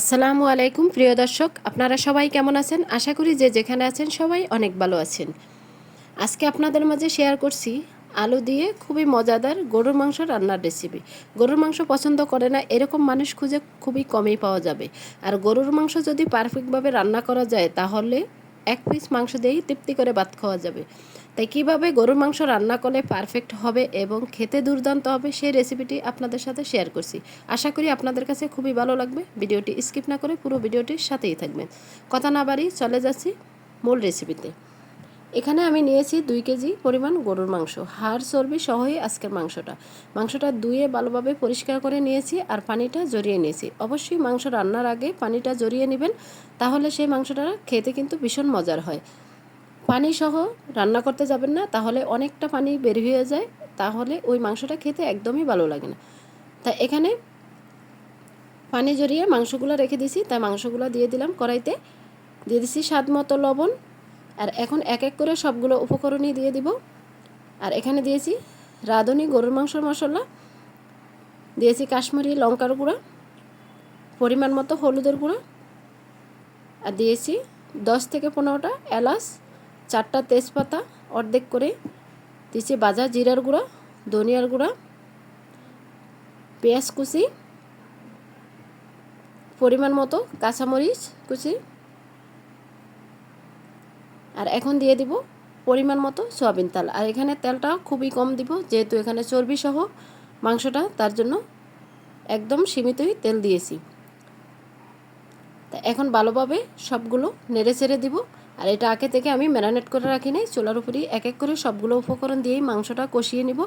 আসসালামু আলাইকুম, প্রিয় দর্শক। আপনারা সবাই কেমন আছেন? আশা করি যে যেখানে আছেন সবাই অনেক ভালো আছেন। আজকে আপনাদের মাঝে শেয়ার করছি আলু দিয়ে খুবই মজাদার গরুর মাংস রান্নার রেসিপি গরুর মাংস পছন্দ করে না, এরকম মানুষ খুঁজে খুবই কমই পাওয়া যাবে। আর গরুর মাংস যদি পারফেক্টভাবে রান্না করা যায়, তাহলে এক পিস মাংস দিয়েই তৃপ্তি করে ভাত খাওয়া যাবে। তাই কীভাবে গরুর মাংস রান্না করলে পারফেক্ট হবে এবং খেতে দুর্দান্ত হবে সেই রেসিপিটি আপনাদের সাথে শেয়ার করছি। আশা করি আপনাদের কাছে খুবই ভালো লাগবে। ভিডিওটি স্কিপ না করে পুরো ভিডিওটির সাথেই থাকবেন। কথা না বাড়ি চলে যাচ্ছি মূল রেসিপিতে এখানে আমি নিয়েছি দুই কেজি পরিমাণ গরুর মাংস। হাড় চর্বি সহই আজকের মাংসটা। মাংসটা ধুয়ে ভালোভাবে পরিষ্কার করে নিয়েছি আর পানিটা জড়িয়ে নিয়েছি। অবশ্যই মাংস রান্নার আগে পানিটা জড়িয়ে নেবেন, তাহলে সেই মাংসটা খেতে কিন্তু ভীষণ মজার হয়। পানি সহ রান্না করতে যাবেন না, তাহলে অনেকটা পানি বের হয়ে যায়, তাহলে ওই মাংসটা খেতে একদমই ভালো লাগে না। তা এখানে পানি জড়িয়ে মাংসগুলো রেখে দিছি তাই মাংসগুলো দিয়ে দিলাম কড়াইতে। দিয়ে দিছি স্বাদ মতো লবণ, আর এখন এক এক করে সবগুলো উপকরণই দিয়ে দিব। আর এখানে দিয়েছি রাঁধুনি গরুর মাংসর মশলা, দিয়েছি কাশ্মীরি লঙ্কার গুঁড়া, পরিমাণ মতো হলুদের গুঁড়া, আর দিয়েছি দশ থেকে পনেরোটা এলাচ চারটা তেজপাতা অর্ধেক করে দিয়েছি, বাজা জিরার গুঁড়া, ধনিয়ার গুঁড়া, পেঁয়াজ কুচি, পরিমাণ মতো কাঁচামরিচ কুচি, আর এখন দিয়ে দিব পরিমাণ মতো সয়াবিন তেল। আর এখানে তেলটা খুবই কম দিব, যেহেতু এখানে চর্বি সহ মাংসটা, তার জন্য একদম সীমিতই তেল দিয়েছি। তা এখন ভালোভাবে সবগুলো নেড়ে চেড়ে দিব। আর এটা আগে থেকে আমি ম্যারিনেট করে রাখি নাই, চুলার উপরেই এক এক করে সবগুলো উপকরণ দিয়েই মাংসটা কষিয়ে নিব।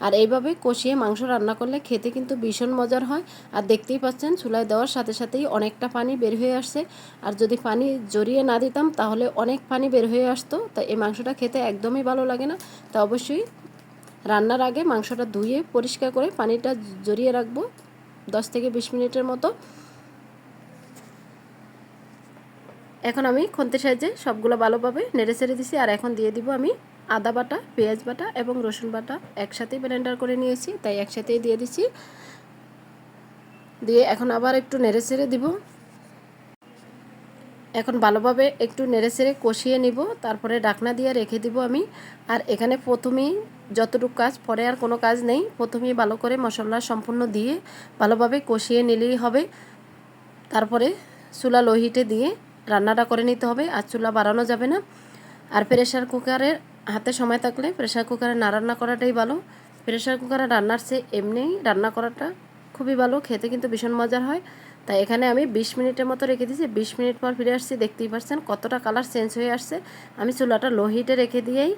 আর এইভাবে কষিয়ে মাংস রান্না করলে খেতে কিন্তু ভীষণ মজার হয়। আর দেখতেই পাচ্ছেন, চুলায় দেওয়ার সাথে সাথেই অনেকটা পানি বের হয়ে আসছে। আর যদি পানি জড়িয়ে না দিতাম, তাহলে অনেক পানি বের হয়ে আসতো। তা এই মাংসটা খেতে একদমই ভালো লাগে না। তা অবশ্যই রান্নার আগে মাংসটা ধুয়ে পরিষ্কার করে পানিটা জড়িয়ে রাখব দশ থেকে বিশ মিনিটের মতো। এখন আমি খন্তি সাইজে সবগুলো ভালোভাবে নেড়ে ছেড়ে দিছি, আর এখন দিয়ে দিব আমি আদা বাটা, পেঁয়াজ বাটা এবং রসুন বাটা। একসাথেই ব্লেন্ডার করে নিয়েছি, তাই একসাথেই দিয়ে দিছি। দিয়ে এখন আবার একটু নেড়ে ছেড়ে দিব। এখন ভালোভাবে একটু নেড়ে ছেড়ে কষিয়ে নিব, তারপরে ডাকনা দিয়ে রেখে দিব আমি। আর এখানে প্রথমেই যতটুকু কাজ, পরে আর কোনো কাজ নেই। প্রথমেই ভালো করে মশলা সম্পূর্ণ দিয়ে ভালোভাবে কষিয়ে নিলেই হবে। তারপরে চুলা লোহিটে দিয়ে রান্নাটা করে নিতে হবে, আর চুলা বাড়ানো যাবে না। আর প্রেশার কুকারের হাতে সময় থাকলে প্রেশার কুকারে না রান্না করাটাই ভালো। প্রেশার কুকারে রান্নার চেয়ে এমনিই রান্না করাটা খুবই ভালো, খেতে কিন্তু ভীষণ মজার হয়। তাই এখানে আমি বিশ মিনিটের মতো রেখে দিয়েছি। বিশ মিনিট পর ফিরে আসছি, দেখতেই পাচ্ছেন কতটা কালার চেঞ্জ হয়ে আসছে। আমি চুলাটা লো হিটে রেখে দিয়েই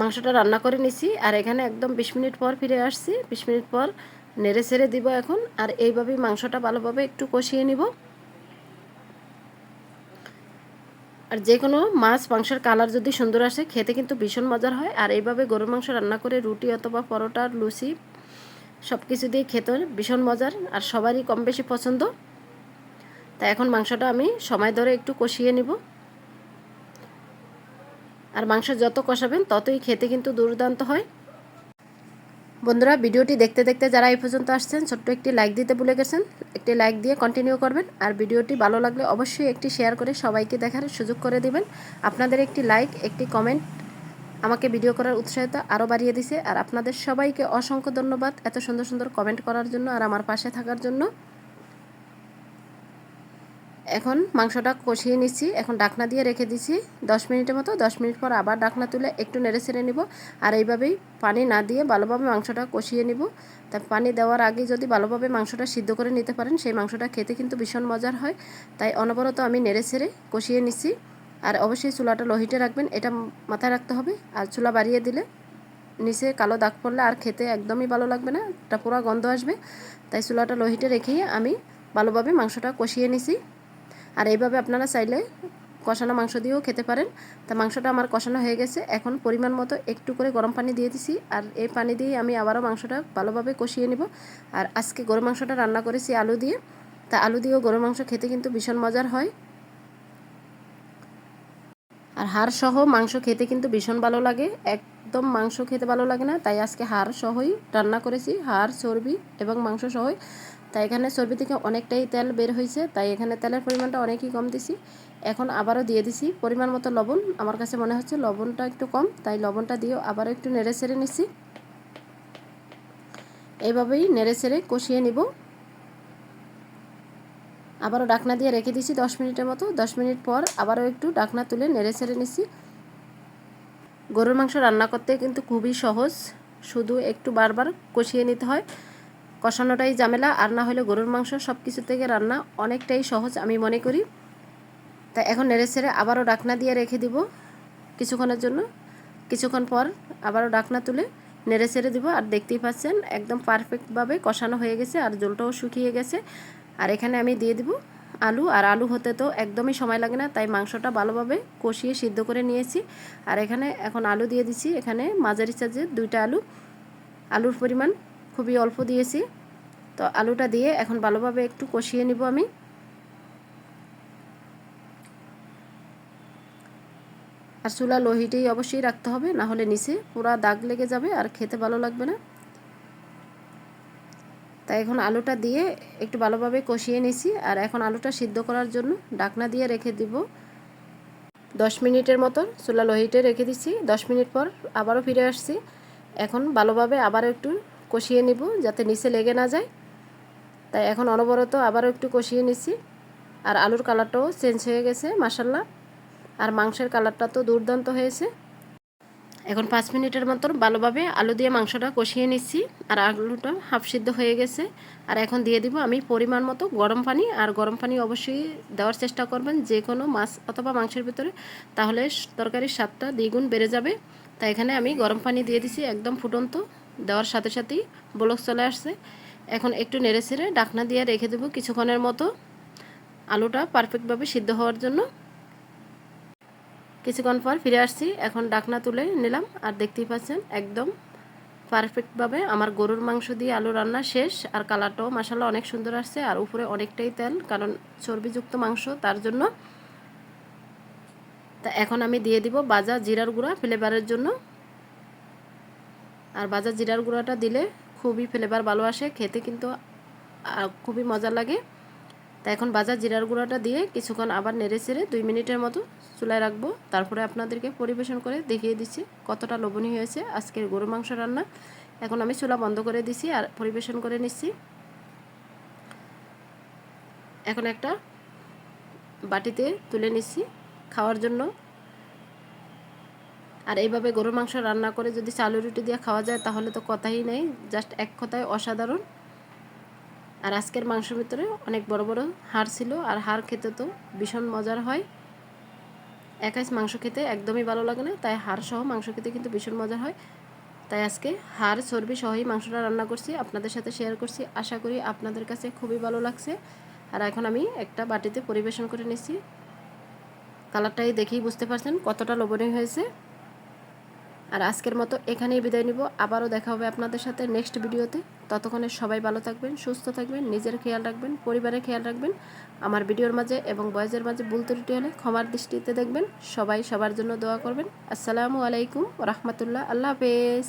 মাংসটা রান্না করে নিছি। আর এখানে একদম বিশ মিনিট পর ফিরে আসছি। বিশ মিনিট পর নেড়ে ছেড়ে দিব এখন। আর এইভাবেই মাংসটা ভালোভাবে একটু কষিয়ে নিব। আর যে কোনো মাছ, মাংসের কালার যদি সুন্দর আসে, খেতে কিন্তু ভীষণ মজার হয়। আর এইভাবে গরুর মাংস রান্না করে রুটি অথবা পরোটা লুচি সব কিছু দিয়ে খেতে ভীষণ মজার আর সবারই কম বেশি পছন্দ। তাই এখন মাংসটা আমি সময় ধরে একটু কষিয়ে নিব। আর মাংস যত কষাবেন, ততই খেতে কিন্তু দুর্দান্ত হয়। বন্ধুরা, ভিডিওটি দেখতে দেখতে যারা এই পর্যন্ত আসছেন, ছোট্ট একটি লাইক দিতে ভুলে গেছেন, একটি লাইক দিয়ে কন্টিনিউ করবেন। আর ভিডিওটি ভালো লাগলে অবশ্যই একটি শেয়ার করে সবাইকে দেখার সুযোগ করে দিবেন। আপনাদের একটি লাইক একটি কমেন্ট আমাকে ভিডিও করার উৎসাহিত আরও বাড়িয়ে দিছে। আর আপনাদের সবাইকে অসংখ্য ধন্যবাদ এত সুন্দর সুন্দর কমেন্ট করার জন্য আর আমার পাশে থাকার জন্য। এখন মাংসটা কষিয়ে নিচ্ছি। এখন ডাকনা দিয়ে রেখে দিচ্ছি। দশ মিনিটের মতো, দশ মিনিট পর আবার ডাকনা তুলে একটু নেড়ে ছেড়ে নিব। আর এইভাবেই পানি না দিয়ে ভালোভাবে মাংসটা কষিয়ে নিব। তা পানি দেওয়ার আগে যদি ভালোভাবে মাংসটা সিদ্ধ করে নিতে পারেন, সেই মাংসটা খেতে কিন্তু ভীষণ মজার হয়। তাই অনবরত আমি নেড়ে ছেড়ে কষিয়ে নিচ্ছি। আর অবশ্যই চুলাটা লোহিটে রাখবেন, এটা মাথায় রাখতে হবে। আর চুলা বাড়িয়ে দিলে নিচে কালো দাগ পড়লে আর খেতে একদমই ভালো লাগবে না এটা পুরো গন্ধ আসবে। তাই চুলাটা লোহিটে রেখেই আমি ভালোভাবে মাংসটা কষিয়ে নিছি। আর এইভাবে আপনারা চাইলে কষানো মাংস দিয়েও খেতে পারেন। তা মাংসটা আমার কষানো হয়ে গেছে। এখন পরিমাণ মতো একটু করে গরম পানি দিয়ে দিছি। আর এই পানি দিয়ে আমি আবারও মাংসটা ভালোভাবে কষিয়ে নিব। আর আজকে গরু মাংসটা রান্না করেছি আলু দিয়ে। তা আলু দিয়েও গরু মাংস খেতে কিন্তু ভীষণ মজার হয়। আর হাড় সহ মাংস খেতে কিন্তু ভীষণ ভালো লাগে। একদম মাংস খেতে ভালো লাগে না। তাই আজকে হাড় সহই রান্না করেছি। হাড়, চর্বি এবং মাংস সহই তাই এখানে চর্বি থেকে অনেকটাই তেল বের হয়েছে, তাই এখানে তেলের পরিমাণটা অনেকই কম দিছি। এখন আবারও দিয়ে দিছি পরিমাণ মতো লবণ, আমার কাছে মনে হচ্ছে লবণটা একটু কম, তাই লবণটা দিয়েও আবারও একটু নেড়ে ছেড়ে নিছি। এইভাবেই নেড়ে ছেড়ে কষিয়ে নিব। আবারও ডাকনা দিয়ে রেখে দিছি দশ মিনিটের মতো, দশ মিনিট পর আবারও একটু ডাকনা তুলে নেড়ে ছেড়ে নিছি। গরুর মাংস রান্না করতে কিন্তু খুবই সহজ, শুধু একটু বারবার কষিয়ে নিতে হয়। কষানোটাই ঝামেলা, আর না হলে গরুর মাংস সব কিছু থেকে রান্না অনেকটাই সহজ আমি মনে করি। তাই এখন নেড়ে ছেড়ে আবারও ডাকনা দিয়ে রেখে দিব কিছুক্ষণের জন্য। কিছুক্ষণ পর আবারও ডাকনা তুলে নেড়ে ছেড়ে দিব, আর দেখতেই পাচ্ছেন একদম পারফেক্টভাবে কষানো হয়ে গেছে, আর জলটাও শুকিয়ে গেছে। আর এখানে আমি দিয়ে দিব আলু, আর আলু হতে তো একদমই সময় লাগে না, তাই মাংসটা ভালোভাবে কষিয়ে সিদ্ধ করে নিয়েছি। আর এখানে এখন আলু দিয়ে দিচ্ছি, এখানে মাঝারি সাজে দুইটা আলু। আলুর পরিমাণ খুবই অল্প দিয়েছি। তো আলুটা দিয়ে এখন ভালোভাবে একটু কষিয়ে নিব আমি। আর চুলা লোহিটেই অবশ্যই রাখতে হবে, না হলে নিচে পুরা দাগ লেগে যাবে আর খেতে ভালো লাগবে না। তাই এখন আলুটা দিয়ে একটু ভালোভাবে কষিয়ে নিছি আর এখন আলুটা সিদ্ধ করার জন্য ডাকনা দিয়ে রেখে দিব। দশ মিনিটের মতন চুলা লোহিটে রেখে দিচ্ছি। দশ মিনিট পর আবারও ফিরে আসছি। এখন ভালোভাবে আবারও একটু কষিয়ে নিব যাতে নিচে লেগে না যায়। তাই এখন অনবরত আবারও একটু কষিয়ে নিচ্ছি। আর আলুর কালারটাও চেঞ্জ হয়ে গেছে মাসাল্লাহ আর মাংসের কালারটা তো দুর্দান্ত হয়েছে। এখন পাঁচ মিনিটের মতন ভালোভাবে আলু দিয়ে মাংসটা কষিয়ে নিচ্ছি। আর আলুটা হাফ সিদ্ধ হয়ে গেছে। আর এখন দিয়ে দিব আমি পরিমাণ মতো গরম পানি। আর গরম পানি অবশ্যই দেওয়ার চেষ্টা করবেন যে কোনো মাছ অথবা মাংসের ভিতরে। তাহলে তরকারির স্বাদটা দ্বিগুণ বেড়ে যাবে। তাই এখানে আমি গরম পানি দিয়ে দিছি একদম ফুটন্ত। দেওয়ার সাথে সাথেই ব্লক চলে আসছে। এখন একটু নেড়ে ছেড়ে ডাকনা দিয়ে রেখে দেবো কিছুক্ষণের মতো। আলুটা পারফেক্টভাবে সিদ্ধ হওয়ার জন্য। কিছুক্ষণ পর ফিরে আসছি। এখন ডাকনা তুলে নিলাম আর দেখতেই পাচ্ছেন একদম পারফেক্টভাবে আমার গরুর মাংস দিয়ে আলু রান্না শেষ। আর কালারটাও মশালা অনেক সুন্দর আসছে আর উপরে অনেকটাই তেল, কারণ চর্বিযুক্ত মাংস তার জন্য। তা এখন আমি দিয়ে দিব বাজা জিরার গুঁড়া ফ্লেভারের জন্য। আর বাজার জিরার গুঁড়াটা দিলে খুবই ফ্লেভার ভালো আসে, খেতে কিন্তু খুবই মজা লাগে। তা এখন বাজার জিরার গুঁড়াটা দিয়ে কিছুক্ষণ আবার নেড়ে চেড়ে দুই মিনিটের মতো চুলায় রাখব। তারপরে আপনাদেরকে পরিবেশন করে দেখিয়ে দিচ্ছি কতটা লোভনীয় হয়েছে আজকের গরু মাংস রান্না। এখন আমি চুলা বন্ধ করে দিছি আর পরিবেশন করে নিচ্ছি। এখন একটা বাটিতে তুলে নিচ্ছি খাওয়ার জন্য। আর এইভাবে গরুর মাংস রান্না করে যদি চালু রুটি দিয়ে খাওয়া যায়, তাহলে তো কথাই নেই। জাস্ট এক কথায় অসাধারণ। আর আজকের মাংসের ভিতরে অনেক বড় বড় হাড় ছিল, আর হাড় খেতে তো ভীষণ মজার হয়। একাইস মাংস খেতে একদমই ভালো লাগে না, তাই হাড় সহ মাংস খেতে কিন্তু ভীষণ মজার হয়। তাই আজকে হাড়, চর্বি সহই মাংসটা রান্না করছি, আপনাদের সাথে শেয়ার করছি। আশা করি আপনাদের কাছে খুবই ভালো লাগছে। আর এখন আমি একটা বাটিতে পরিবেশন করে নিচ্ছি। কালারটাই দেখেই বুঝতে পারছেন কতটা লোভনীয় হয়েছে। আর আজকের মতো এখানেই বিদায় নিব। আবারও দেখা হবে আপনাদের সাথে নেক্সট ভিডিওতে ততক্ষণে সবাই ভালো থাকবেন, সুস্থ থাকবেন, নিজের খেয়াল রাখবেন, পরিবারের খেয়াল রাখবেন। আমার ভিডিওর মাঝে এবং বয়সের মাঝে ভুল ত্রুটি হলে ক্ষমার দৃষ্টিতে দেখবেন। সবাই সবার জন্য দোয়া করবেন। আসসালামু আলাইকুম রহমতুল্লাহ। আল্লাহ হাফেজ।